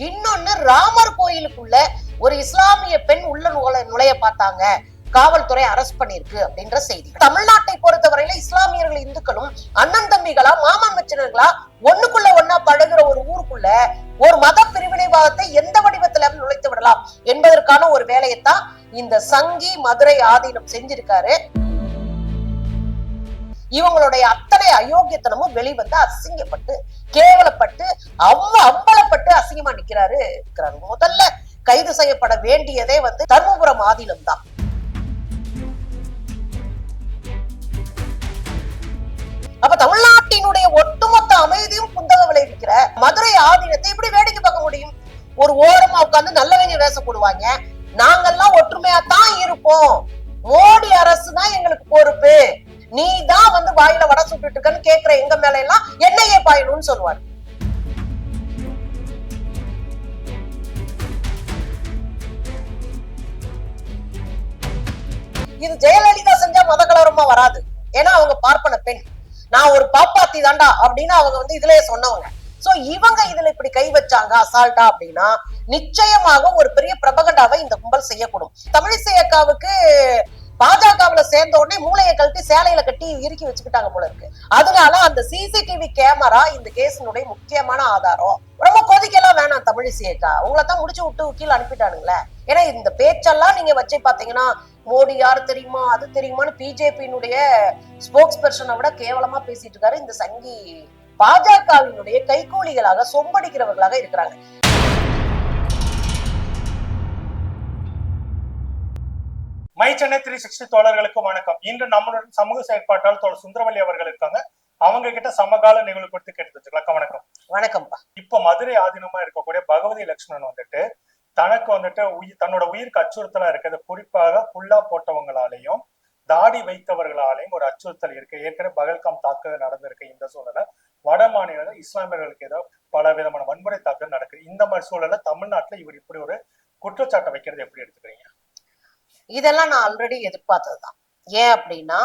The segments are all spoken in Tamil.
இன்னொன்னு ராமர் கோயிலுக்குள்ள ஒரு இஸ்லாமிய பெண் உள்ள நுழை- நுழைய பார்த்தாங்க. காவல்துறை அரெஸ்ட் பண்ணிருக்கு அப்படின்ற செய்தி. தமிழ்நாட்டை பொறுத்தவரையில இஸ்லாமியர்கள் இந்துக்களும் அண்ணன் தம்பிகளா மாமன் மச்சினர்களா ஒண்ணுக்குள்ள ஒண்ணா பழகுற ஒரு ஊருக்குள்ள ஒரு மத பிரிவினைவாதத்தை எந்த வடிவத்துல நுழைத்து விடலாம் என்பதற்கான ஒரு வேலையைத்தான் இந்த சங்கி மதுரை ஆதீனம் செஞ்சிருக்காரு. இவங்களுடைய அத்தனை அயோக்கியத்தனமும் வெளிவந்து அசிங்கப்பட்டு கேவலப்பட்டு அவ்வ அம்பலப்பட்டு அசிங்கமா நிக்கிறாரு இருக்கிறாரு. முதல்ல கைது செய்யப்பட வேண்டியதே வந்து தர்மபுரம் ஆதீனம் தான் அப்ப தமிழ்நாட்டினுடைய ஒட்டுமொத்த அமைதியும் குந்தக விளைவிக்கிற மதுரை ஆதீனத்தை எப்படி வேடிக்கை பார்க்க முடியும்? ஒரு ஓரமா உட்கார்ந்து நல்லவங்க வேச போடுவாங்க. நாங்கெல்லாம் ஒற்றுமையா தான் இருப்போம். மோடி அரசு தான் எங்களுக்கு பொறுப்பு. நீ தான் வந்து வாயில வடை சுட்டுட்டு இருக்கன்னு கேக்குற எங்க மேல எல்லாம் என்னையே பாயணும்னு சொல்லுவாரு. இது ஜெயலலிதா செஞ்சா மத கலவரமா வராது. ஏன்னா அவங்க பார்ப்பன பெண். நான் ஒரு பாப்பாத்தி தாண்டா அப்படின்னு அவங்க வந்து இதுலயே சொன்னவங்க. சோ இவங்க இதுல இப்படி கை வச்சாங்க அசால்ட்டா அப்படின்னா நிச்சயமாக ஒரு பெரிய பிரபகண்டாவை இந்த கும்பல் செய்யக்கூடும். தமிழிசை அக்காவுக்கு பாஜகவுல சேர்ந்த உடனே மூளையை கழட்டி சேலையில கட்டி இறுக்கி வச்சுக்கிட்டாங்க போல இருக்கு. அதனால அந்த சிசிடிவி கேமரா இந்த கேஸினுடைய முக்கியமான ஆதாரம். ரொம்ப கொதிக்கலாம் வேணாம் தமிழிசை அக்கா உங்களை தான் முடிச்சு விட்டு கீழே அனுப்பிட்டானுங்களே. ஏன்னா இந்த பேச்செல்லாம் நீங்க வச்சு பாத்தீங்கன்னா மோடி யாரு தெரியுமா அது தெரியுமான்னு பிஜேபியினுடைய ஸ்போக்ஸ் பர்சனை விட கேவலமா பேசிட்டு இருக்காரு இந்த சங்கி. பாஜகவினுடைய கைகூலிகளாக சொம்படிக்கிறவர்களாக இருக்கிறாங்க. மை சென்னை த்ரீ சிக்ஸ்டி தோழர்களுக்கு வணக்கம். இன்று நம்மளுடன் சமூக செயற்பாட்டாளர் தோழர் சுந்தரவல்லி அவர்கள் இருக்காங்க. அவங்க கிட்ட சமகால நிகழ்வு குறித்து கேட்டு வச்சுக்கலாம் வணக்கம். வணக்கம்ப்பா. இப்ப மதுரை ஆதீனமா இருக்கக்கூடிய பகவதி லட்சுமணன் வந்துட்டு தனக்கு வந்துட்டு உயிர் தன்னோட உயிருக்கு அச்சுறுத்தலா இருக்கிறது. குறிப்பாக புல்லா போட்டவங்களாலையும் தாடி வைத்தவர்களாலையும் ஒரு அச்சுறுத்தல் இருக்கு. ஏற்கனவே பகல்காம் தாக்குதல் நடந்திருக்கு இந்த சூழல வட மாநிலங்கள் இஸ்லாமியர்களுக்கு ஏதோ பல விதமான வன்முறை தாக்குதல் நடக்குது. இந்த மாதிரி சூழல்ல தமிழ்நாட்டுல இவர் இப்படி ஒரு குற்றச்சாட்டை வைக்கிறது எப்படி எடுத்துக்கிறீங்க? இதெல்லாம் நான் ஆல்ரெடி எதிர்பார்த்ததுதான். ஏன் அப்படின்னா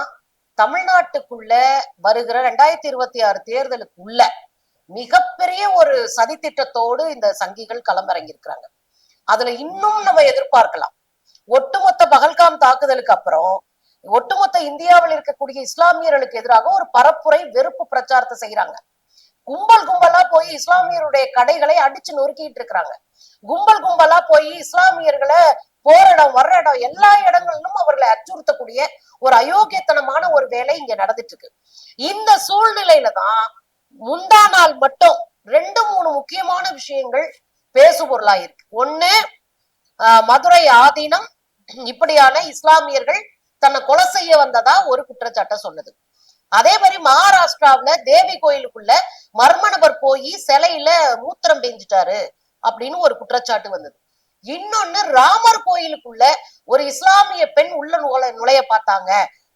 தமிழ்நாட்டுக்குள்ள வருகிற ரெண்டாயிரத்தி இருபத்தி ஆறு தேர்தலுக்குள்ள மிகப்பெரிய ஒரு சதித்திட்டத்தோடு இந்த சங்கிகள் களமிறங்கியிருக்கிறாங்க. அதுல இன்னும் நம்ம எதிர்பார்க்கலாம். ஒட்டுமொத்த பகல்காம் தாக்குதலுக்கு அப்புறம் ஒட்டுமொத்த இந்தியாவில் இருக்கக்கூடிய இஸ்லாமியர்களுக்கு எதிராக ஒரு பரப்புரை வெறுப்பு பிரச்சாரத்தை செய்யறாங்க கும்பல் கும்பலா போய் இஸ்லாமியருடைய கடைகளை அடிச்சு நொறுக்கிட்டு இருக்கிறாங்க. கும்பல் கும்பலா போய் இஸ்லாமியர்களை போற இடம் வர்ற இடம் எல்லா இடங்களிலும் அவர்களை அச்சுறுத்தக்கூடிய ஒரு அயோக்கியத்தனமான ஒரு வேலை இங்க நடந்துட்டு இருக்கு. இந்த சூழ்நிலையில தான் முந்தா நாள் மட்டும் ரெண்டு மூணு முக்கியமான விஷயங்கள் பேசுபொருளா இருக்கு ஒண்ணு ஆஹ், மதுரை ஆதீனம். இப்படியான இஸ்லாமியர்கள் தன்னை கொலை செய்ய வந்ததா ஒரு குற்றச்சாட்டை சொன்னது. அதே மாதிரி மகாராஷ்டிராவுல தேவி கோயிலுக்குள்ள மர்ம நபர் போய் சிலையில மூத்திரம் பெஞ்சிட்டாரு அப்படின்னு ஒரு குற்றச்சாட்டு வந்தது. இன்னொன்னு ராமர் கோயிலுக்குள்ள ஒரு இஸ்லாமிய பெண் உள்ள நுழை நுழைய பார்த்தாங்க.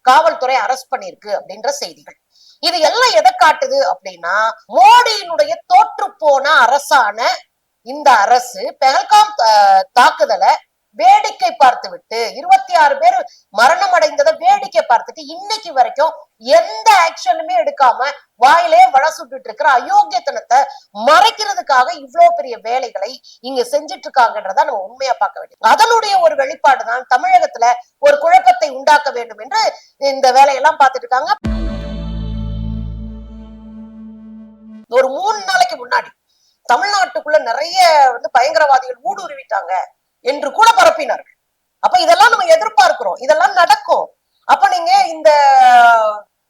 காவல்துறை அரெஸ்ட் பண்ணிருக்கு அப்படின்ற செய்திகள். இது எல்லாம் எதை காட்டுது அப்படின்னா மோடியினுடைய தோற்று போன அரசான இந்த அரசு பெஹல்காம் தாக்குதலை வேடிக்கை பார்த்து விட்டு இருபத்தி ஆறு பேர் மரணம் அடைந்ததை வேடிக்கை பார்த்துட்டு இன்னைக்கு வரைக்கும் எந்த ஆக்ஷனுமே எடுக்காம வாயிலே வள சுட்டுட்டு இருக்கிற அயோக்கியத்தனத்தை மறைக்கிறதுக்காக இவ்வளவு பெரிய வேலைகளை இங்க செஞ்சுட்டு இருக்காங்கன்றத நம்ம உண்மையா பார்க்க வேண்டியது. அதனுடைய ஒரு வெளிப்பாடு தான் தமிழகத்துல ஒரு குழப்பத்தை உண்டாக்க வேண்டும் என்று இந்த வேலையெல்லாம் பார்த்துட்டு இருக்காங்க. ஒரு மூணு நாளைக்கு முன்னாடி தமிழ்நாட்டுக்குள்ள நிறைய வந்து பயங்கரவாதிகள் ஊடுருவிட்டாங்க. என்று கூட பரப்பினார்கள். அப்ப இதெல்லாம் நம்ம எதிர்பார்க்கிறோம். இதெல்லாம் நடக்கும். அப்ப நீங்க இந்த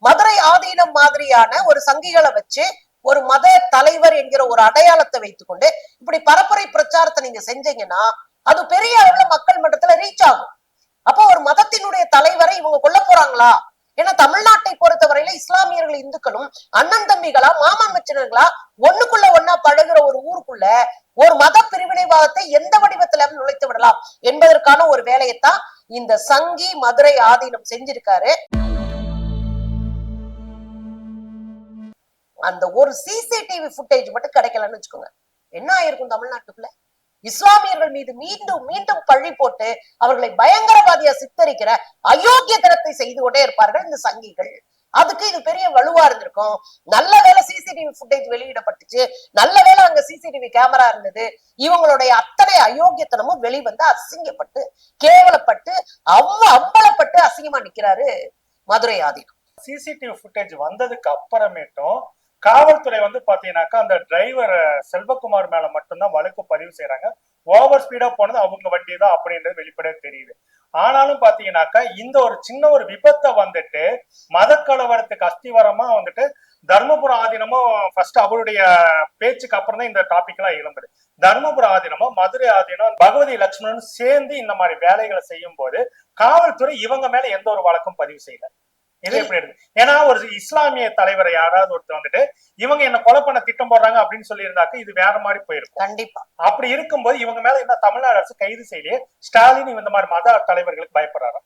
மதுரை ஆதீனம் மாதிரியான ஒரு சங்கிகளை வச்சு ஒரு மத தலைவர் என்கிற ஒரு அடையாளத்தை வைத்துக்கொண்டு இப்படி பரப்புரை பிரச்சாரத்தை நீங்க செஞ்சீங்கன்னா அது பெரிய அளவுல மக்கள் மன்றத்துல ரீச் ஆகும். அப்போ ஒரு மதத்தினுடைய தலைவரை இவங்க கொல்ல போறாங்களா? ஏன்னா தமிழ்நாட்டை பொறுத்தவரையில இஸ்லாமியர்கள் இந்துக்களும் அண்ணன் தம்பிகளா மாமன் மச்சினர்களா ஒண்ணுக்குள்ள ஒன்னா பழகுற ஒரு ஊருக்குள்ள ஒரு மத பிரிவினைவாதத்தை எந்த வடிவத்துல நுழைத்து விடலாம் என்பதற்கான ஒரு வேலையைத்தான் இந்த சங்கி மதுரை ஆதீனம் செஞ்சிருக்காரு. அந்த ஒரு சிசிடிவி ஃபுட்டேஜ் மட்டும் கிடைக்கலன்னு வச்சுக்கோங்க. என்ன ஆயிருக்கும் தமிழ்நாட்டுக்குள்ள? இஸ்லாமியர்கள் மீது மீண்டும் மீண்டும் பழி போட்டு அவர்களை பயங்கரவாதியா சித்தரிக்கிற அயோக்கிய தனத்தை செய்து கொண்டே இருப்பார்கள் இந்த சங்கிகள். அதுக்கு இது பெரிய வலுவா இருந்திருக்கும். நல்ல வேலை சிசிடிவி ஃபுட்டேஜ் வெளியிடப்பட்டுச்சு. நல்ல வேலை அங்க சிசிடிவி கேமரா இருந்தது. இவங்களுடைய அத்தனை அயோக்கியத்தனமும் வெளிவந்து அசிங்கப்பட்டு கேவலப்பட்டு அவ்வ அம்பலப்பட்டு அசிங்கமா நிக்கிறாரு மதுரை ஆதீனம் சிசிடிவி ஃபுட்டேஜ் வந்ததுக்கு அப்புறமேட்டும் காவல்துறை வந்து பாத்தீங்கன்னாக்கா அந்த டிரைவர் செல்வகுமார் மேல மட்டும்தான் வழக்கு பதிவு செய்யறாங்க ஓவர் ஸ்பீடா போனது அவங்க வண்டி தான் அப்படின்றது வெளிப்படையா தெரியுது. ஆனாலும் பாத்தீங்கன்னாக்கா இந்த ஒரு சின்ன ஒரு விபத்தை வந்துட்டு மத கலவரத்துக்கு அஸ்திவரமா வந்துட்டு தர்மபுர ஆதீனமும் ஃபர்ஸ்ட் அவருடைய பேச்சுக்கு அப்புறம் தான் இந்த டாபிக் எல்லாம் எழும்புது தர்மபுர ஆதீனமும் மதுரை ஆதீனம் பகவதி லட்சுமணன் சேர்ந்து இந்த மாதிரி வேலைகளை செய்யும் போது காவல்துறை இவங்க மேல எந்த ஒரு வழக்கும் பதிவு செய்யல. இது எப்படி ஏன்னா ஒரு இஸ்லாமிய தலைவரை யாராவது ஒருத்தர் வந்துட்டு இவங்க என்ன கொலை பண்ண திட்டம் போடுறாங்க அப்படின்னு சொல்லி இருந்தாக்க இது வேற மாதிரி போயிருக்கும். கண்டிப்பா. அப்படி இருக்கும்போது இவங்க மேல என்ன தமிழ்நாடு அரசு கைது செய்யலையே ஸ்டாலின் இந்த மாதிரி மத தலைவர்களுக்கு பயப்படுறாரு?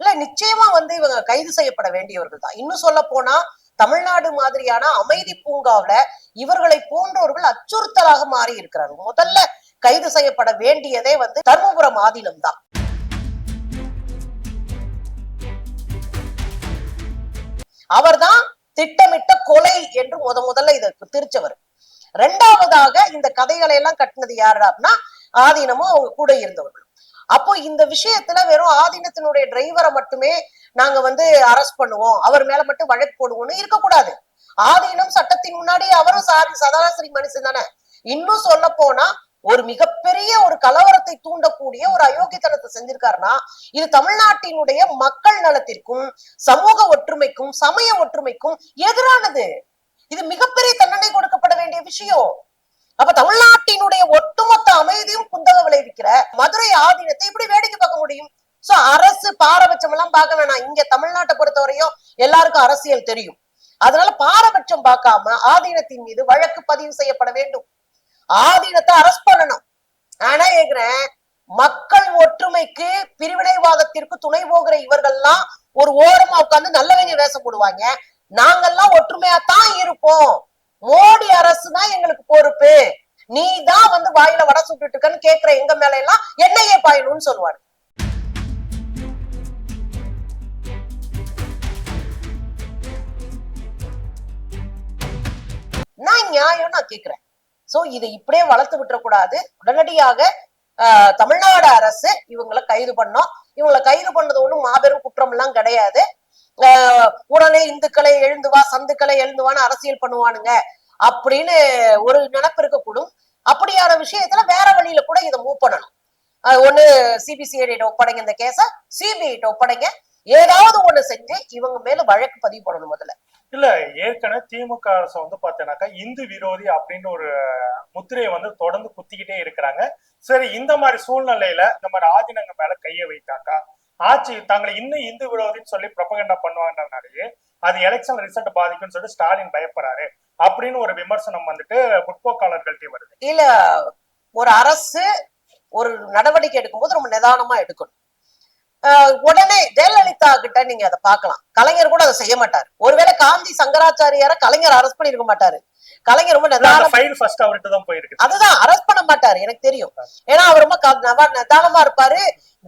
இல்ல நிச்சயமா வந்து இவங்க கைது செய்யப்பட வேண்டியவர்கள் தான். இன்னும் சொல்ல போனா தமிழ்நாடு மாதிரியான அமைதி பூங்காவுல இவர்களை போன்றவர்கள் அச்சுறுத்தலாக மாறி இருக்கிறார்கள் முதல்ல கைது செய்யப்பட வேண்டியதே வந்து தர்மபுரம் ஆதீனம் தான். அவர்தான் திட்டமிட்ட கொலை என்று முத முதல்ல இதற்கு திருச்சவர் ரெண்டாவதாக இந்த கதைகளை எல்லாம் கட்டினது யாரு அப்படின்னா ஆதீனமும் அவங்க கூட இருந்தவர்கள். அப்போ இந்த விஷயத்துல வெறும் ஆதீனத்தினுடைய டிரைவரை மட்டுமே நாங்க வந்து அரெஸ்ட் பண்ணுவோம். அவர் மேல மட்டும் வழக்கு போடுவோம்னு இருக்கக்கூடாது. ஆதீனம் சட்டத்தின் முன்னாடி அவரும் சாரி சதாசிரி மனுஷன் தானே. இன்னும் சொல்ல போனா ஒரு மிகப்பெரிய ஒரு கலவரத்தை தூண்டக்கூடிய ஒரு அயோக்கியத்தனத்தை செஞ்சிருக்காருன்னா இது தமிழ்நாட்டினுடைய மக்கள் நலத்திற்கும் சமூக ஒற்றுமைக்கும் சமய ஒற்றுமைக்கும் எதிரானது. இது மிகப்பெரிய தண்டனை கொடுக்கப்பட வேண்டிய விஷயம். அப்ப தமிழ்நாட்டினுடைய ஒட்டுமொத்த அமைதியும் குந்தக விளைவிக்கிற மதுரை ஆதீனத்தை இப்படி வேடிக்கை பார்க்க முடியும்? சோ அரசு பாரபட்சம் எல்லாம் பார்க்க வேணாம். இங்க தமிழ்நாட்டை பொறுத்தவரையும் எல்லாருக்கும் அரசியல் தெரியும். அதனால பாரபட்சம் பார்க்காம ஆதீனத்தின் மீது வழக்கு பதிவு செய்யப்பட வேண்டும். ஆதீனத்தை அரஸ்ட் பண்ணணும். ஆனா கேக்குறேன் மக்கள் ஒற்றுமைக்கு பிரிவினைவாதத்திற்கு துணை போகிற இவர்கள்லாம் ஒரு ஓரமா உட்கார்ந்து நல்லவங்க வேஷம் போடுவாங்க. நாங்கெல்லாம் ஒற்றுமையா தான் இருப்போம். மோடி அரசு தான் எங்களுக்கு பொறுப்பு. நீ தான் வந்து வாயில வட சுட்டுட்டு இருக்கன்னு கேக்குற எங்க மேல எல்லாம் என்னையே பாயணும்னு சொல்லுவாரு நான் நியாயம் நான் கேக்குறேன். சோ இதை இப்படியே வளர்த்து விட்டுறக்கூடாது. உடனடியாக ஆஹ், தமிழ்நாடு அரசு இவங்களை கைது பண்ணோம். இவங்களை கைது பண்ணது ஒண்ணும் மாபெரும் குற்றம் எல்லாம் கிடையாது உடனே இந்துக்களை எழுந்து வா சந்துக்களை எழுந்து வான்னு அரசியல் பண்ணுவானுங்க அப்படின்னு ஒரு நினைப்பு இருக்கக்கூடும். அப்படியான விஷயத்துல வேற வழியில கூட இதை மூவ் பண்ணணும். ஒண்ணு சிபிசிஐடி ஒப்படைங்க இந்த கேஸ சிபிஐ ஒப்படைங்க. ஏதாவது ஒண்ணு செஞ்சு இவங்க மேல வழக்கு பதிவு பண்ணணும் முதல்ல. இல்ல ஏற்கனவே திமுக அரசு வந்து பாத்தீங்கன்னாக்கா இந்து விரோதி அப்படின்னு ஒரு முத்திரையை வந்து தொடர்ந்து குத்திக்கிட்டே இருக்கிறாங்க. சரி இந்த மாதிரி சூழ்நிலையில இந்த மாதிரி ஆதினங்க மேல கைய வைத்தாக்கா? ஆட்சி தாங்களை இன்னும் இந்து விரோதின்னு சொல்லி பிரபகண்டா பண்ணுவாங்கனாலேயே அது எலெக்ஷன் ரிசல்ட் பாதிக்கும்னு சொல்லிட்டு ஸ்டாலின் பயப்படுறாரு. அப்படின்னு ஒரு விமர்சனம் வந்துட்டு முற்போக்காளர்கள்ட்டே வருது. இல்ல ஒரு அரசு ஒரு நடவடிக்கை எடுக்கும்போது ரொம்ப நிதானமா எடுக்கணும். உடனே ஜெயலலிதா கிட்ட நீங்க அதை பார்க்கலாம். கலைஞர் கூட அதை செய்ய மாட்டாரு. ஒருவேளை காந்தி சங்கராச்சாரியார கலைஞர் அரெஸ்ட் பண்ணிருக்க மாட்டாரு. கலைஞர் ரொம்ப போயிருக்கு. அதுதான் அரெஸ்ட் பண்ண மாட்டாரு எனக்கு தெரியும். ஏன்னா அவர் ரொம்ப நிதானமா இருப்பாரு.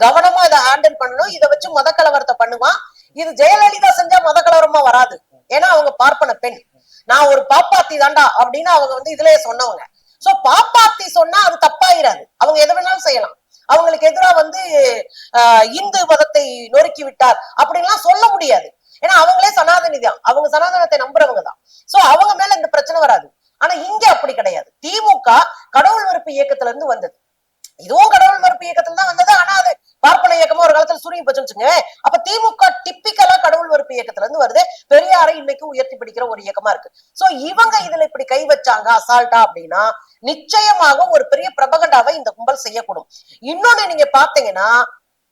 கவனமா இதை ஹேண்டில் பண்ணணும். இதை வச்சு மத கலவரத்தை பண்ணுவான். இது ஜெயலலிதா செஞ்சா மத கலவரமா வராது. ஏன்னா அவங்க பார்ப்பன பெண். நான் ஒரு பாப்பாத்தி தாண்டா அப்படின்னு அவங்க வந்து இதுலயே சொன்னவங்க. சோ பாப்பாத்தி சொன்னா அது தப்பாயிராது. அவங்க எது வேணாலும் செய்யலாம். அவங்களுக்கு எதிரா வந்து ஆஹ், இந்து மதத்தை நொறுக்கி விட்டார் அப்படின்லாம் சொல்ல முடியாது. ஏன்னா அவங்களே சனாதனி தான் அவங்க சனாதனத்தை நம்புறவங்க தான். சோ அவங்க மேல இந்த பிரச்சனை வராது. ஆனா இங்க அப்படி கிடையாது. திமுக கடவுள் மறுப்பு இயக்கத்துல இருந்து வந்தது. இதுவும் கடவுள் மறுப்பு இயக்கத்துல தான் வந்தது. ஆனா அது பார்ப்பன இயக்கமா ஒரு காலத்துல சுருங்கி போச்சுங்க அப்ப திமுக டிப்பிக்கலா கடவுள் மறுப்பு இயக்கத்துல இருந்து வருது. பெரியாரை இன்னைக்கு உயர்த்தி பிடிக்கிற ஒரு இயக்கமா இருக்கு. சோ இவங்க இதுல இப்படி கை வச்சாங்க அசால்ட்டா அப்படின்னா நிச்சயமாக ஒரு பெரிய பிரபகண்டாவை இந்த கும்பல் செய்யக்கூடும். இன்னொன்னு நீங்க பாத்தீங்கன்னா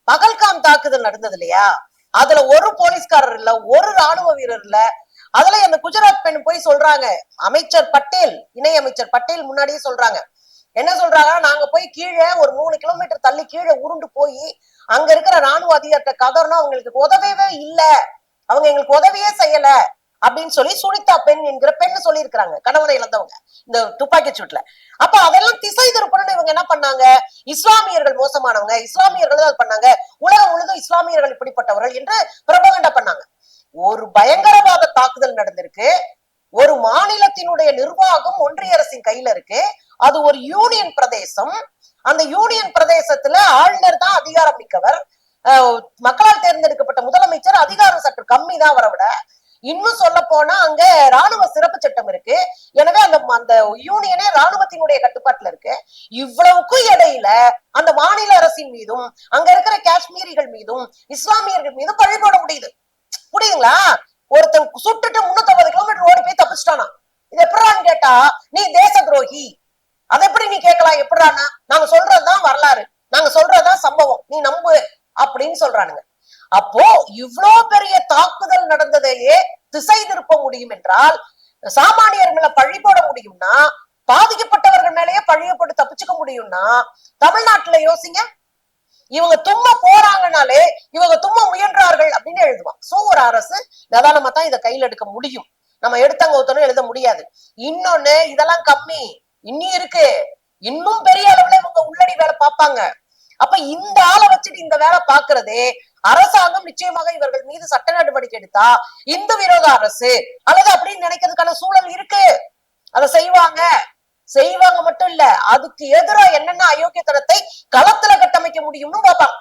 பகல்காம் தாக்குதல் நடந்தது இல்லையா? அதுல ஒரு போலீஸ்காரர் இல்ல ஒரு ராணுவ வீரர் இல்ல. அதுல அந்த குஜராத் பெண் போய் சொல்றாங்க. அமைச்சர் பட்டேல் இணை அமைச்சர் பட்டேல் முன்னாடியே சொல்றாங்க. என்ன சொல்றாங்கன்னா நாங்க போய் கீழே ஒரு மூணு கிலோமீட்டர் தள்ளி கீழே உருண்டு போய் அங்க இருக்கிற ராணுவ அதிகாரிட்ட கதறணும் அவங்களுக்கு உதவவே இல்ல. அவங்க எங்களுக்கு உதவியே செய்யல அப்படின்னு சொல்லி சுனிதா பெண் என்கிற பெண் சொல்லி இருக்கிறாங்க கணவனை இழந்தவங்க. இந்த துப்பாக்கி சூட்ல அப்ப அதெல்லாம் திசை திருப்பணும்னு இவங்க என்ன பண்ணாங்க? இஸ்லாமியர்கள் மோசமானவங்க. இஸ்லாமியர்கள் தான் பண்ணாங்க. உலகம் முழுதும் இஸ்லாமியர்கள் இப்படிப்பட்டவர்கள் என்று பிரபகண்ட பண்ணாங்க. ஒரு பயங்கரவாத தாக்குதல் நடந்திருக்கு. ஒரு மாநிலத்தினுடைய நிர்வாகம் ஒன்றிய அரசின் கையில இருக்கு. அது ஒரு யூனியன் பிரதேசம். அந்த யூனியன் பிரதேசத்துல ஆளுநர் தான் அதிகாரம் மிக்கவர். மக்களால் தேர்ந்தெடுக்கப்பட்ட முதலமைச்சர் அதிகாரம் சற்று கம்மி தான் அவரை விட. இன்னும் சொல்ல போனா அங்க ராணுவ சிறப்பு சட்டம் இருக்கு. எனவே அந்த அந்த யூனியனே ராணுவத்தினுடைய கட்டுப்பாட்டுல இருக்கு. இவ்வளவுக்கும் இடையில அந்த மாநில அரசின் மீதும் அங்க இருக்கிற காஷ்மீரிகள் மீதும் இஸ்லாமியர்கள் மீதும் பழி போட முடியுது. புரியுதுங்களா ஒருத்தன் சுட்டுட்டு முன்னூத்தி கிலோமீட்டர் ஓடி போய் தப்பிச்சிட்டானா. இது எப்படான்னு கேட்டா? நீ தேச துரோகி அதை எப்படி நீ கேட்கலாம்? எப்படானா நாங்க சொல்றதுதான் வரலாறு. நாங்க சொல்றதுதான் சம்பவம். நீ நம்பு அப்படின்னு சொல்றானுங்க. அப்போ இவ்ளோ பெரிய தாக்குதல் நடந்ததையே திசை திருப்ப முடியும் என்றால் சாமானியர் மேல பழி போட முடியும்னா பாதிக்கப்பட்டவர்கள் மேலேயே பழிய போட்டு தப்பிச்சுக்க முடியும்னா தமிழ்நாட்டுல யோசிங்க. இவங்க தும்ம போறாங்கனாலே இவங்க தும்ம முயன்றார்கள் அப்படின்னு எழுதுவான் சோ ஒரு அரசு நிதானமா தான் இதை கையில எடுக்க முடியும். நம்ம எடுத்தாங்க ஒருத்தனும் எழுத முடியாது. இன்னொன்னு இதெல்லாம் கம்மி. இன்னும் இருக்கு. இன்னும் பெரிய அளவுல இவங்க உள்ளடி வேலை பார்ப்பாங்க. அப்ப இந்த ஆளை வச்சுட்டு இந்த வேலை பாக்குறதே அரசாங்கம் நிச்சயமாக இவர்கள் மீது சட்ட நடவடிக்கை எடுத்தா இந்து விரோத அரசு. அல்லது அப்படின்னு நினைக்கிறதுக்கான சூழல் இருக்கு. அதை செய்வாங்க. செய்வாங்க மட்டும் இல்ல அதுக்கு எதிரா என்னென்ன அயோக்கியத்தனத்தை களத்துல கட்டமைக்க முடியும்னு பார்ப்பாங்க.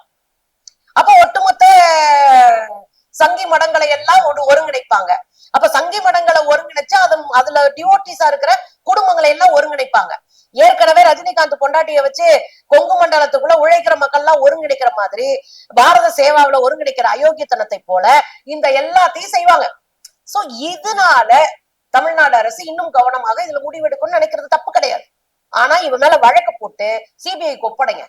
அப்ப ஒட்டுமொத்த சங்கி மடங்களை எல்லாம் ஒரு ஒருங்கிணைப்பாங்க. அப்ப சங்கி மடங்களை ஒருங்கிணைச்சு அது அதுல டிவோட்டிஸா இருக்கிற குடும்பங்களை எல்லாம் ஒருங்கிணைப்பாங்க. ஏற்கனவே ரஜினிகாந்த் பொண்டாட்டிய வச்சு கொங்கு மண்டலத்துக்குள்ள உழைக்கிற மக்கள் எல்லாம் ஒருங்கிணைக்கிற மாதிரி பாரத சேவாவுல ஒருங்கிணைக்கிற அயோக்கியத்தனத்தை போல இந்த எல்லாத்தையும் செய்வாங்க. சோ இதனால தமிழ்நாடு அரசு இன்னும் கவனமாக இதுல முடிவெடுக்கும்னு நினைக்கிறது தப்பு கிடையாது. ஆனா இவன் மேல வழக்கு போட்டு சிபிஐக்கு ஒப்படைங்க.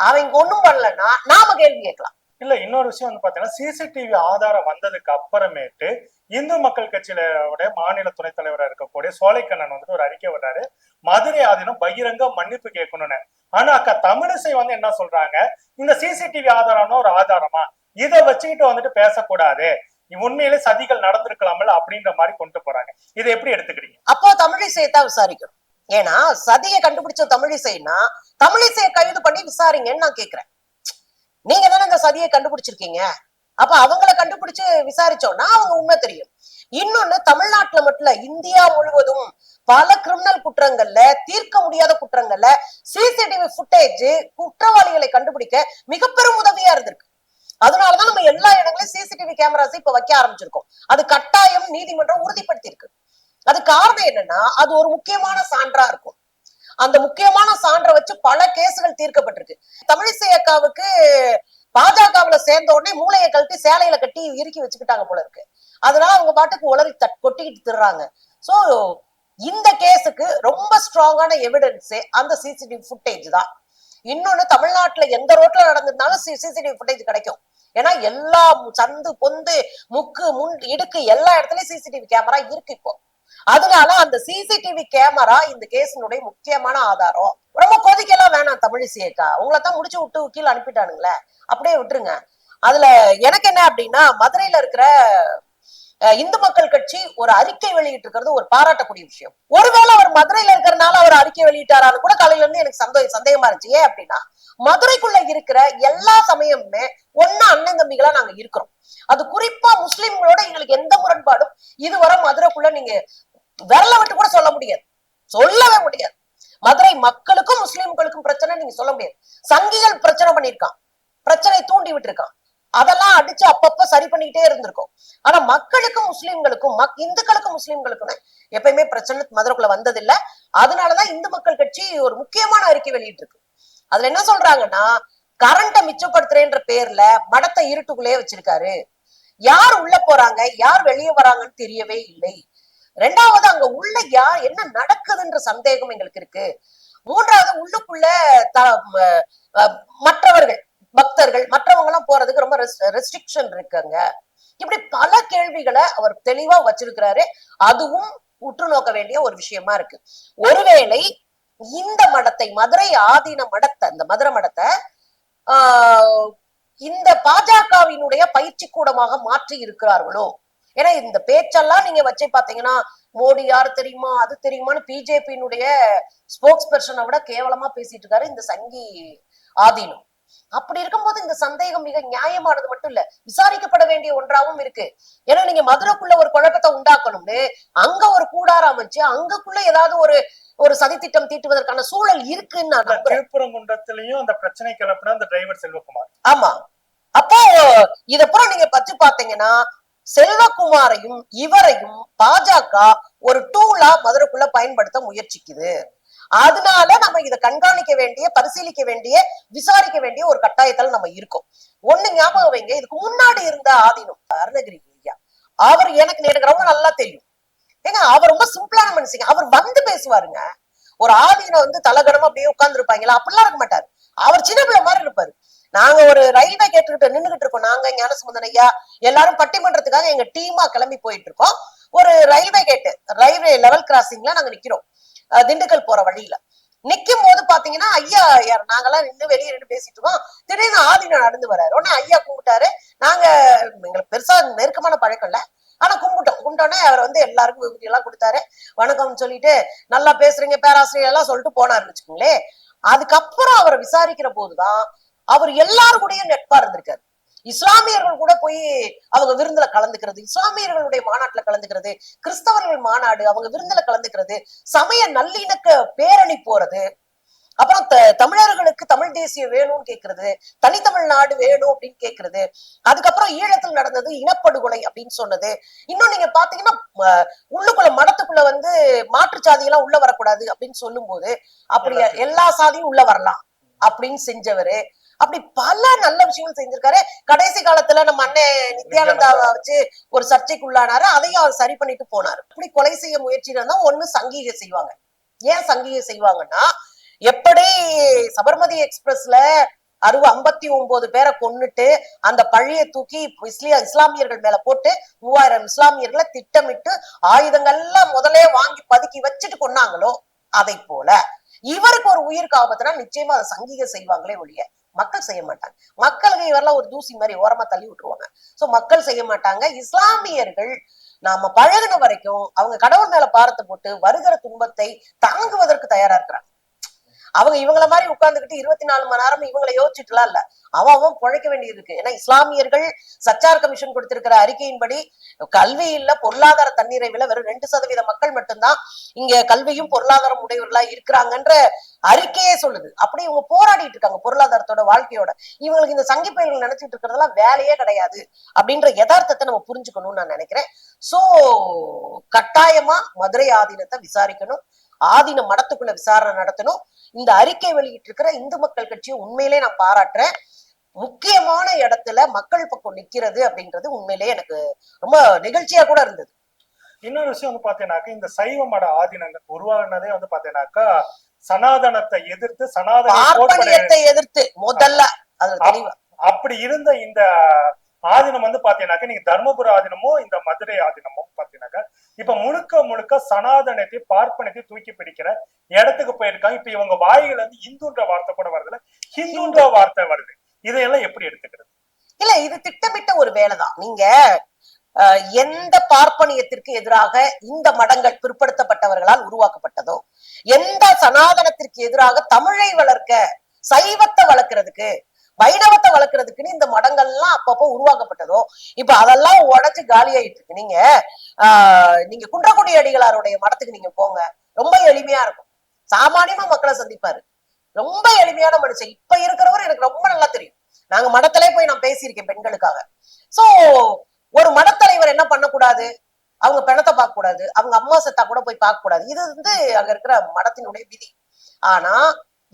அவங்க ஒண்ணும் பண்ணலன்னா நாம கேள்வி கேட்கலாம். இல்ல இன்னொரு விஷயம் வந்து பாத்தீங்கன்னா சிசிடிவி ஆதாரம் வந்ததுக்கு அப்புறமேட்டு இந்து மக்கள் கட்சியில மாநில துணைத் தலைவரா இருக்கக்கூடிய சோலைக்கண்ணன் வந்துட்டு ஒரு அறிக்கை விடுறாரு மதுரை ஆதீனம் பகிரங்க மன்னிப்பு கேட்கணும்னு. ஆனா அக்கா தமிழிசை வந்து என்ன சொல்றாங்க? இந்த சிசிடிவி ஆதாரம்னா ஒரு ஆதாரமா? இதை வச்சுக்கிட்டு வந்துட்டு பேசக்கூடாது. உண்மையிலே சதிகள் நடந்திருக்கலாம்ல அப்படின்ற மாதிரி கொண்டு போறாங்க. இதை எப்படி எடுத்துக்கிறீங்க? அப்போ தமிழிசையை தான் விசாரிக்கணும். ஏன்னா சதியை கண்டுபிடிச்ச தமிழிசைன்னா தமிழிசையை கைது பண்ணி விசாரிங்கன்னு நான் கேக்குறேன். நீங்க தானே இந்த சதியை கண்டுபிடிச்சிருக்கீங்க. அப்ப அவங்கள கண்டுபிடிச்சு விசாரிச்சோம்னா அவங்க உண்மை தெரியும். இன்னொன்னு தமிழ்நாட்டுல மட்டும் இந்தியா முழுவதும் பல கிரிமினல் குற்றங்கள்ல தீர்க்க முடியாத குற்றங்கள்ல சிசிடிவி ஃபுட்டேஜ் குற்றவாளிகளை கண்டுபிடிக்க மிக பெரும் உதவியா இருந்திருக்கு. அதனாலதான் நம்ம எல்லா இடங்களையும் சிசிடிவி கேமராஸ் இப்ப வைக்க ஆரம்பிச்சிருக்கோம். அது கட்டாயம் நீதிமன்றம் உறுதிப்படுத்தி இருக்கு அது காரணம் என்னன்னா அது ஒரு முக்கியமான சான்றா இருக்கும். அந்த முக்கியமான சான்றை வச்சு பல கேசுகள் தீர்க்கப்பட்டிருக்கு. தமிழிசை அக்காவுக்கு பாஜகவுல சேர்ந்த உடனே மூளையை கழட்டி சேலையில கட்டி இறுக்கி வச்சுக்கிட்டாங்க போல இருக்கு. அதனால அவங்க பாட்டுக்கு உளறி தட் கொட்டிக்கிட்டு திர்றாங்க. சோ இந்த கேஸுக்கு ரொம்ப ஸ்ட்ராங்கான எவிடன்ஸே அந்த சிசிடிவி ஃபுட்டேஜ் தான். இன்னொன்னு தமிழ்நாட்டுல எந்த ரோட்ல நடந்திருந்தாலும் சிசிடிவி ஃபுட்டேஜ் கிடைக்கும். ஏன்னா எல்லா சந்து பொந்து முக்கு முன் இடுக்கு எல்லா இடத்துலயும் சிசிடிவி கேமரா இருக்கு இப்போ. அதனால அந்த சிசிடிவி கேமரா இந்த கேஸினுடைய முக்கியமான ஆதாரம். ரொம்ப கொதிக்கலாம் வேணாம் தமிழிசையக்கா. உங்களை தான் முடிச்சு விட்டு கீழே அனுப்பிட்டானுங்களே. அப்படியே விட்டுருங்க. அதுல எனக்கு என்ன அப்படின்னா மதுரையில இருக்கிற இந்து மக்கள் கட்சி ஒரு அறிக்கை வெளியிட்டு இருக்கிறது ஒரு பாராட்டக்கூடிய விஷயம். ஒருவேளை அவர் மதுரையில இருக்கிறனால அவர் அறிக்கை வெளியிட்டாரான்னு கூட காலையில இருந்து எனக்கு சந்தோஷம் சந்தேகமா இருந்துச்சு. ஏன் அப்படின்னா மதுரைக்குள்ள இருக்கிற எல்லா சமயமுமே ஒன்னா அண்ணன் தம்பிகளா நாங்க இருக்கிறோம். அது குறிப்பா முஸ்லிம்களோட எங்களுக்கு எந்த முரண்பாடும் இதுவரை மதுரைக்குள்ள நீங்க விரல விட்டு கூட சொல்ல முடியாது. சொல்லவே முடியாது. மதுரை மக்களுக்கும் முஸ்லிம்களுக்கும் பிரச்சனை நீங்க சொல்ல முடியாது. சங்கிகள் பிரச்சனை பண்ணிருக்கான் பிரச்சனை தூண்டி விட்டுருக்கான். அதெல்லாம் அடிச்சு அப்பப்ப சரி பண்ணிக்கிட்டே இருந்திருக்கும். ஆனா மக்களுக்கும் முஸ்லிம்களுக்கும் மக் இந்துக்களுக்கும் முஸ்லிம்களுக்கும் எப்பயுமே பிரச்சனை மதுரைக்குள்ள வந்ததில்லை. அதனாலதான் இந்து மக்கள் கட்சி ஒரு முக்கியமான அறிக்கை வெளியிட்டு இருக்கு அதுல என்ன சொல்றாங்கன்னா கரண்ட மிச்சப்படுத்துறேன்ற பேர்ல மடத்தை இருட்டுக்குள்ளேயே வச்சிருக்காரு. யார் உள்ள போறாங்க? யார் வெளியே வராங்கன்னு தெரியவே இல்லை. ரெண்டாவது அங்க உள்ள யார் என்ன நடக்குதுன்ற சந்தேகம் எங்களுக்கு இருக்கு. மூன்றாவது உள்ளுக்குள்ள த- மற்றவர்கள் பக்தர்கள் மற்றவங்க எல்லாம் போறதுக்கு ரொம்ப ரெஸ்ட்ரிக்ஷன் இருக்குங்க. இப்படி பல கேள்விகளை அவர் தெளிவா வச்சிருக்கிறாரு. அதுவும் உற்று நோக்க வேண்டிய ஒரு விஷயமா இருக்கு. ஒருவேளை இந்த மடத்தை மதுரை ஆதீன மடத்தை இந்த மதுரை மடத்தை ஆஹ் இந்த பாஜகவினுடைய பயிற்சி கூடமாக மாற்றி இருக்கிறார்களோ? ஏன்னா இந்த பேச்செல்லாம் நீங்க வச்சு பாத்தீங்கன்னா மோடி யாரு தெரியுமா அது தெரியுமான்னு பிஜேபியினுடைய ஸ்போக்ஸ் பர்சனை விட கேவலமா பேசிட்டு இருக்காரு இந்த சங்கி ஆதீனம். அப்படி இருக்கும்போது இந்த சந்தேகம் மிக நியாயமானது மட்டும் இல்ல விசாரிக்கப்பட வேண்டிய ஒன்றாவும் இருக்கு. ஏன்னா நீங்க மதுரைக்குள்ள ஒரு குழப்பத்தை உண்டாக்கணும்னு அங்க ஒரு கூடார அமைச்சு அங்கக்குள்ள ஏதாவது ஒரு ஒரு சதித்திட்டம் தீட்டுவதற்கான சூழல் இருக்குன்னு நான் திருப்பரங்குன்றத்திலையும் அந்த பிரச்சனை கிளப்பின அந்த டிரைவர் செல்வகுமார். ஆமா. அப்போ இதப்புறம் நீங்க பற்றி பாத்தீங்கன்னா செல்வகுமாரையும் இவரையும் பாஜக ஒரு டூலா மதுரைக்குள்ள பயன்படுத்த முயற்சிக்குது. அதனால நம்ம இதை கண்காணிக்க வேண்டிய பரிசீலிக்க வேண்டிய விசாரிக்க வேண்டிய ஒரு கட்டாயத்துல நம்ம இருக்கோம். ஒண்ணு ஞாபகம் வைங்க இதுக்கு முன்னாடி இருந்த ஆதீனம் அருணகிரி ஐயா அவர் எனக்கு எனக்கு ரொம்ப நல்லா தெரியும். ஏங்க அவர் ரொம்ப சிம்பிளான மனுஷங்க. அவர் வந்து பேசுவாருங்க. ஒரு ஆதீனம் வந்து தலகடமா அப்படியே உட்கார்ந்து இருப்பாங்களா அப்படிலாம் இருக்க மாட்டாரு. அவர் சின்ன பிள்ளை மாதிரி இருப்பாரு. நாங்க ஒரு ரயில்வே கேட்டுக்கிட்டு நின்னுகிட்டு இருக்கோம். நாங்க ஞானசுமந்தன் ஐயா எல்லாரும் பட்டிமன்றத்துக்காக எங்க டீமா கிளம்பி போயிட்டு இருக்கோம். ஒரு ரயில்வே கேட்டு ரயில்வே லெவல் கிராசிங்ல நாங்க நிக்கிறோம். திண்டுக்கல் போற வழியில. நிக்கும் போது பாத்தீங்கன்னா ஐயா யார் நாங்கெல்லாம் நின்று வெளியே நின்று பேசிட்டு இருக்கோம். திடீர்னு ஆதினா நடந்து வர்றாரு உடனே ஐயா கும்பிட்டாரு நாங்க எங்களுக்கு பெருசா நெருக்கமான பழக்கம் இல்ல. ஆனா கும்பிட்டோம். கும்பிட்டோன்னே அவர் வந்து எல்லாருக்கும் விபூதி எல்லாம் கொடுத்தாரு. வணக்கம்னு சொல்லிட்டு நல்லா பேசுறீங்க பேராசிரியர் எல்லாம் சொல்லிட்டு போனாருன்னு வச்சுக்கோங்களேன். அதுக்கப்புறம் அவரை விசாரிக்கிற போதுதான் அவர் எல்லாரு கூடயும் நெட்பா இருந்திருக்காரு. இஸ்லாமியர்கள் கூட போய் அவங்க விருந்துல கலந்துக்கிறது இஸ்லாமியர்களுடைய மாநாட்டுல கலந்துக்கிறது கிறிஸ்தவர்கள் மாநாடு அவங்க விருந்துல கலந்துக்கிறது சமய நல்லிணக்க பேரணி போறது அப்புறம் த- தமிழர்களுக்கு தமிழ் தேசியம் வேணும்னு கேக்குறது தனித்தமிழ் நாடு வேணும் அப்படின்னு கேக்குறது அதுக்கப்புறம் ஈழத்தில் நடந்தது இனப்படுகொலை அப்படின்னு சொன்னது. இன்னும் நீங்க பாத்தீங்கன்னா உள்ளுக்குள்ள மடத்துக்குள்ள வந்து மாற்று சாதி எல்லாம் உள்ள வரக்கூடாது அப்படின்னு சொல்லும்போது அப்படி எல்லா சாதியும் உள்ள வரலாம் அப்படின்னு செஞ்சவரு. அப்படி பல நல்ல விஷயங்கள் செஞ்சிருக்காரு. கடைசி காலத்துல நம்ம அண்ணன் நித்யானந்தாவை வச்சு ஒரு சர்ச்சைக்கு உள்ளானாரு அதையும் அவர் சரி பண்ணிட்டு போனாரு. அப்படி கொலை செய்ய முயற்சி இருந்தா ஒண்ணு சங்கீக செய்வாங்க. ஏன் சங்கீக செய்வாங்கன்னா எப்படி சபர்மதி எக்ஸ்பிரஸ்ல அறுபது ஐம்பத்தி ஒன்பது பேரை கொன்னுட்டு அந்த பழிய தூக்கி இஸ்லியா இஸ்லாமியர்கள் மேல போட்டு மூவாயிரம் இஸ்லாமியர்களை திட்டமிட்டு ஆயுதங்கள்லாம் முதலே வாங்கி பதுக்கி வச்சுட்டு கொன்னாங்களோ அதை போல இவருக்கு ஒரு உயிருக்கு ஆபத்துனா நிச்சயமா அதை சங்கீக செய்வாங்களே ஒழிய மக்கள் செய்ய மாட்டாங்க. மக்களுக்கு இவரெல்லாம் ஒரு தூசி மாதிரி ஓரமா தள்ளி விட்டுருவாங்க. சோ மக்கள் செய்ய மாட்டாங்க. இஸ்லாமியர்கள் நாம பழகின வரைக்கும் அவங்க கடவுள் மேல பாரத்தை போட்டு வருகிற துன்பத்தை தாங்குவதற்கு தயாரா இருக்கிறாங்க. அவங்க இவங்கள மாதிரி உட்கார்ந்துகிட்டு இருபத்தி நாலு மணி நேரம் இவங்களை யோசிச்சுட்டுலாம் இல்ல. அவன் அவன் பிழைக்க வேண்டியது இருக்கு. ஏன்னா இஸ்லாமியர்கள் சச்சார் கமிஷன் கொடுத்திருக்கிற அறிக்கையின்படி கல்வியில பொருளாதார பொருளாதார தன்னிறைவுல வெறும் ரெண்டு சதவீத மக்கள் மட்டும்தான் இங்க கல்வியும் பொருளாதாரம் உடையவர்களா இருக்கிறாங்கன்ற அறிக்கையே சொல்லுது. அப்படி இவங்க போராடிட்டு இருக்காங்க பொருளாதாரத்தோட வாழ்க்கையோட. இவங்களுக்கு இந்த சங்கி பயிர்கள் நினைச்சிட்டு இருக்கிறதெல்லாம் வேலையே கிடையாது அப்படின்ற யதார்த்தத்தை நம்ம புரிஞ்சுக்கணும்னு நான் நினைக்கிறேன். சோ கட்டாயமா மதுரை ஆதீனத்தை விசாரிக்கணும். ஆதீன மடத்துக்குள்ள விசாரணை நடத்தணும். இந்த அறிக்கை வெளியிட்டு இருக்கிற இந்து மக்கள் கட்சியை உண்மையிலே நான் பாராட்டுறேன். முக்கியமான இடத்துல மக்கள் பக்கம் நிக்கிறது அப்படின்றது உண்மையிலேயே எனக்கு ரொம்ப நிகழ்ச்சியா கூட இருந்தது. இன்னொரு விஷயம் வந்து பாத்தீங்கன்னாக்கா இந்த சைவ மட ஆதீனங்கள் உருவாகினதே வந்து பாத்தீங்கன்னாக்கா சனாதனத்தை எதிர்த்து சனாதன பார்ப்பனியத்தை எதிர்த்து முதல்ல அப்படி இருந்த இந்த ஆதீனம் வந்து பாத்தீங்கன்னாக்கா நீங்க தர்மபுர ஆதீனமும் இந்த மதுரை ஆதீனமும் பாத்தீங்கன்னாக்கா இப்ப முழுக்க முழுக்க சனாதனத்தை பார்ப்பனத்தை தூக்கி பிடிக்கிற இடத்துக்கு போயிருக்காங்க. இப்ப இவங்க வாயில இருந்து இந்துன்ற வார்த்தை கூட வருதுல ஹிந்துன்ற வார்த்தை வருது. இதையெல்லாம் எப்படி எடுத்துக்கிறது? இல்ல இது திட்டமிட்ட ஒரு வேலைதான். நீங்க எந்த பார்ப்பனியத்திற்கு எதிராக இந்த மடங்கள் பிற்படுத்தப்பட்டவர்களால் உருவாக்கப்பட்டதோ எந்த சனாதனத்திற்கு எதிராக தமிழை வளர்க்க சைவத்தை வளர்க்கறதுக்கு வைணவத்தை வளர்க்கறதுக்குன்னு இந்த மடங்கள்லாம் அப்பப்போ உருவாக்கப்பட்டதோ இப்ப அதெல்லாம் உடைச்சு காலியாயிட்டு இருக்கு. நீங்க ஆஹ் நீங்க குன்றக்குடி அடிகளாருடைய மடத்துக்கு நீங்க போங்க. ரொம்ப எளிமையா இருக்கும். சாமானியமா மக்களை சந்திப்பாரு. ரொம்ப எளிமையான மனுஷன். இப்ப இருக்கிறவர் எனக்கு ரொம்ப நல்லா தெரியும். நாங்க மடத்திலே போய் நான் பேசியிருக்கேன் பெண்களுக்காக. சோ ஒரு மடத்தலைவர் என்ன பண்ணக்கூடாது? அவங்க பிணத்தை பார்க்க கூடாது அவங்க அம்மா செத்தா கூட போய் பார்க்க கூடாது இது வந்து அங்க இருக்கிற மடத்தினுடைய விதி. ஆனா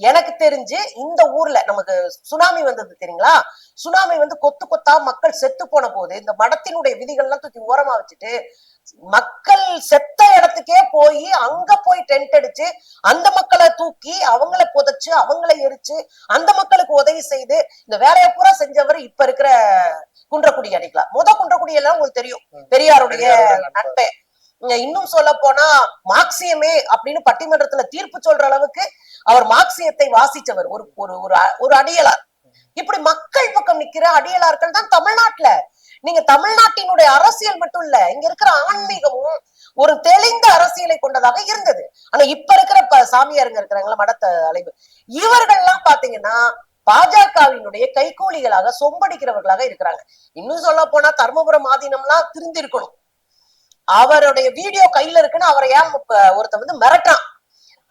எனக்கு தெரிஞ்சு இந்த ஊர்ல நமக்கு சுனாமி வந்தது தெரியுங்களா? சுனாமி வந்து கொத்து கொத்தா மக்கள் செத்து போன போது இந்த மடத்தினுடைய விதிகள்லாம் தூக்கி ஓரமா வச்சுட்டு மக்கள் செத்த இடத்துக்கே போய் அங்க போய் டென்ட் அடிச்சு அந்த மக்களை தூக்கி அவங்கள புதைச்சு அவங்கள எரிச்சு அந்த மக்களுக்கு உதவி செய்து இந்த வேலையை பூரா செஞ்சவர் இப்ப இருக்கிற குன்றக்குடி அடிக்கலாம். முத குன்றக்குடி எல்லாம் உங்களுக்கு தெரியும். பெரியாருடைய பெரியாரோட நண்பர். நண்பே. இங்க இன்னும் சொல்ல போனா மார்க்சியமே அப்படின்னு பட்டிமன்றத்துல தீர்ப்பு சொல்ற அளவுக்கு அவர் மார்க்சியத்தை வாசிச்சவர் ஒரு ஒரு ஒரு அடியலார் இப்படி மக்கள் பக்கம் நிக்கிற அடியலார்கள் தான் தமிழ்நாட்டுல. நீங்க தமிழ்நாட்டினுடைய அரசியல் மட்டும் இல்ல இங்க இருக்கிற ஆன்மீகமும் ஒரு தெளிந்த அரசியலை கொண்டதாக இருந்தது. ஆனா இப்ப இருக்கிற சாமியாருங்க இருக்கிறாங்களா மடத்த அலைவு. இவர்கள்லாம் பாத்தீங்கன்னா பாஜகவினுடைய கைகூலிகளாக சொம்படிக்கிறவர்களாக இருக்கிறாங்க. இன்னும் சொல்ல போனா தர்மபுரம் ஆதீனம்லாம் திருந்திருக்கணும். அவருடைய வீடியோ கையில இருக்குன்னு அவரை ஏன் ஒருத்தன் வந்து மிரட்டுறான்?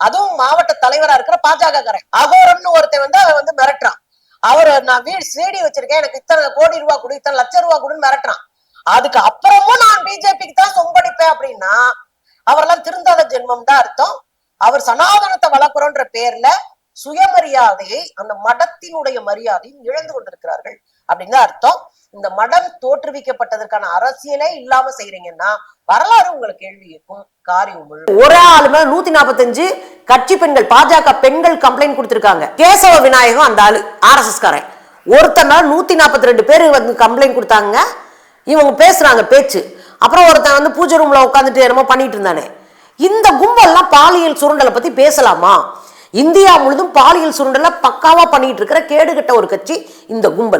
அதுவும் மாவட்ட தலைவரா இருக்கிற பாஜக காரன் அகோரம்னு ஒருத்தன் வந்து அவன் வந்து மிரட்டுறான். அவர் நான் வீடு சேடி வச்சிருக்கேன். எனக்கு இத்தனை கோடி ரூபாய் கொடு இத்தனை லட்சம் ரூபாய் கொடுன்னு மிரட்டுறான். அதுக்கு அப்புறமும் நான் பிஜேபிக்கு தான் சொம்படிப்பேன் அப்படின்னா அவரெல்லாம் திருந்தாத ஜென்மம் தான் அர்த்தம். அவர் சனாதனத்தை வளர்க்குறோன்ற பேர்ல சுயமரியாதையை அந்த மடத்தினுடைய மரியாதையும் இழந்து கொண்டிருக்கிறார்கள். அப்படின்னு அர்த்தம். இந்த மடம் தோற்றுவிக்கப்பட்டதற்கான அரசியலே இல்லாம செய்யறீங்கன்னா வரலாறு உங்களுக்கு கேள்வி இருக்கும் காரியம் ஒரு ஆளு மேல நூத்தி நாற்பத்தஞ்சு கட்சி பெண்கள் பாஜக பெண்கள் கம்ப்ளைண்ட் கொடுத்திருக்காங்க. கேசவ விநாயகம் அந்த ஆளு ஆர்எஸ்எஸ் காரன் ஒருத்தன் மேல நூத்தி நாற்பத்தி ரெண்டு பேர் வந்து கம்ப்ளைண்ட் கொடுத்தாங்க. இவங்க பேசுறாங்க பேச்சு. அப்புறம் ஒருத்தன் வந்து பூஜை ரூம்ல உட்காந்துட்டு என்னமோ பண்ணிட்டு இருந்தானே. இந்த கும்பல்லாம் பாலியல் சுருண்டலை பத்தி பேசலாமா? இந்தியா முழுதும் பாலியல் சுருண்டலை பக்காவா பண்ணிட்டு இருக்கிற கேடுகட்ட ஒரு கட்சி இந்த கும்பல்.